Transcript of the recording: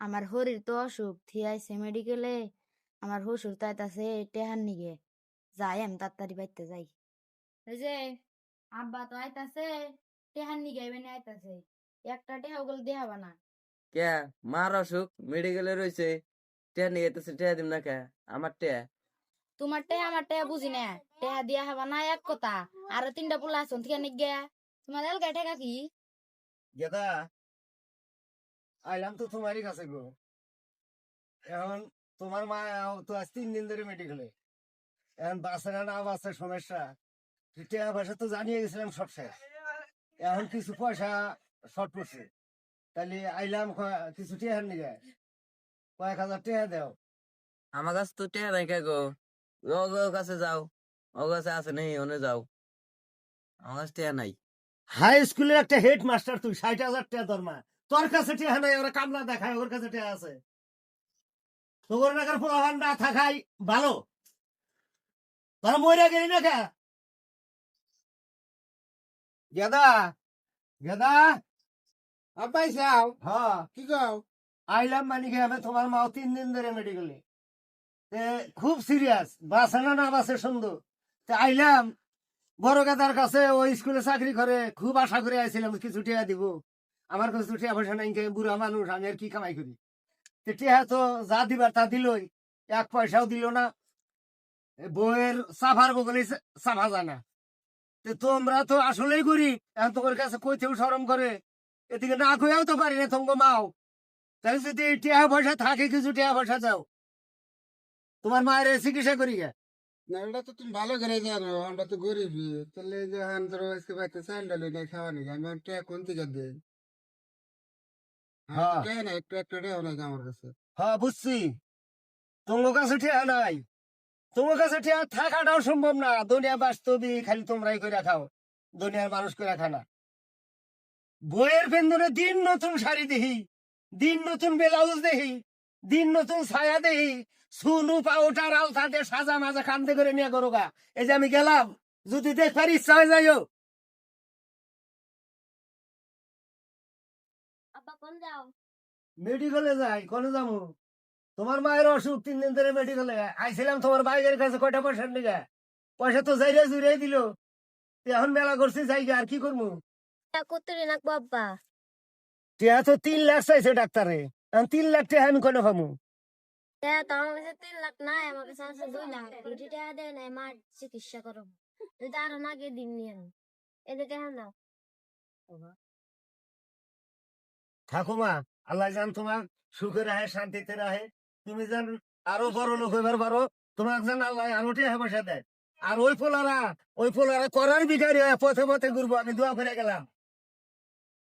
আমার শরীর তো অসুখ থিয়াইছে মেডিকেলে আমার শ্বশুর তাইতাছে টেহার নিগে। যাই আমি তাড়াতাড়ি বাইতে যাই। এই যে আব্বা তো আইতাছে টেহার নিগে এবেনে আইতাছে। একটা টেহা ওগুলো দেখাবা না। কে? মার অসুখ? মেডিকেলে রয়েছে টেয়া নিয়ে যেতেছে টেয়া দিম না কে? আমার টেয়া তোমার টেহা আমার টেহা বুঝি না। টেহা দিয়া হবা না এক কথা। আরও তিনটা পোলা আসুন থেকে নিগে। তোমার এলগা টেকা কি? গেদা? আইলাম তো তোমারই কাছে গো। এখন তোমার মা তো আজ তিন দিন ধরে মেডিকেলে এখন বাসে না না বাসে সমস্যা। টাকা পয়সা তো জানিয়ে গেছিলাম সব শেষ। এখন কিছু পয়সা শর্ট পড়ছে। তাহলে আইলাম কিছু টেহার নিয়ে কয়েক হাজার টাকা দাও। আমার কাছে তো টেয়া নাই গো। ও কাছে যাও। ও কাছে আছে নেই ওনে যাও। আমার কাছে টেয়া নাই। হাই স্কুলের একটা হেড মাস্টার তুই ষাট হাজার টাকা দরমা তোর কাছে টেহা নাই ওরা কামলা দেখায় ওর কাছে টেহা আছে। তোর নাকার পোলাহান না থাকাই ভালো। তোরা মরে গেলি না কে গেদা গেদা আব্বাই যাও। হ্যাঁ কি গাও আইলাম মানে কি আমি তোমার মাও তিন দিন ধরে মেডিকেলে খুব সিরিয়াস বাসে না না বাসে সুন্দর তে আইলাম বড় গেদার কাছে ওই স্কুলে চাকরি করে খুব আশা করে আইছিলাম কিছু টিয়া দিব। আমার কাছে তো টিয়া পয়সা নাই বুড়া মানুষ, আমি আর কি কামাই করি? টিয়া তো যা দিবার তা দিলই, এক পয়সাও দিল না। বউয়ের সাফার বগলে সাফা যায় না। তোমরা তো আসলেই করি এখন তোমার কাছে কইতেও সরম করে। এদিকে না কইয়াও তো পারি না, তোমাকে মাও। তাই যদি টিয়া পয়সা থাকে, কিছু টিয়া পয়সা যাও তোমার মায়ের চিকিৎসা করি গে। না তো তুমি ভালো করে জানো, আমরা তো গরিবই। না একটু একটু আমার কাছে। হ্যাঁ বুঝছি। তোমার কাছে নাই। তোমার কাছে থাকাটাও সম্ভব না। দুনিয়া খালি তোমরাই করে খাও। দুনিয়ার মানুষ করে খানা বইয়ের পেন্দনে দিন নতুন শাড়ি দেখি দিন নতুন ব্লাউজ দেখি দিন নতুন ছায়া দেখি সুনু পাউটার আলতা দিয়ে সাজা মাজা কান্দে করে নিয়ে করো গা এই যে আমি গেলাম যদি দেখবার ইচ্ছা হয়ে যাইও। কোন যাও মেডিকেলে যাই কোনে যাব তোমার মায়ের অসুখ তিন দিন ধরে মেডিকেলে। আইছিলাম তোমার বাইরের কাছে কয়টা পয়সা নিগে? পয়সা তো যাইরে জুড়ে দিল। এখন মেলা করছি যাই আর কি করব করতে রাখব আব্বা? টিয়া তো তিন লাখ চাইছে ডাক্তারে। তিন লাখ টাকা আমি কোনো পাবো তিন লাখ নাই আমার কাছে আছে দুই লাখ। দুটি টাকা দেয় নাই মার চিকিৎসা করো যদি আরও নাগে দিন নিয়ে টাকা নাও ঠাকুমা, আল্লাহ জান তোমার সুখে রাহে, শান্তিতে রাহে। তুমি যেন আরও বড় লোক হইবার পারো তোমার যেন আল্লাহ আরও টাকা পয়সা দেয়। আর ওই ফোলারা ওই ফোলারা করার বিকারি পথে পথে ঘুরবো, আমি দোয়া করে গেলাম।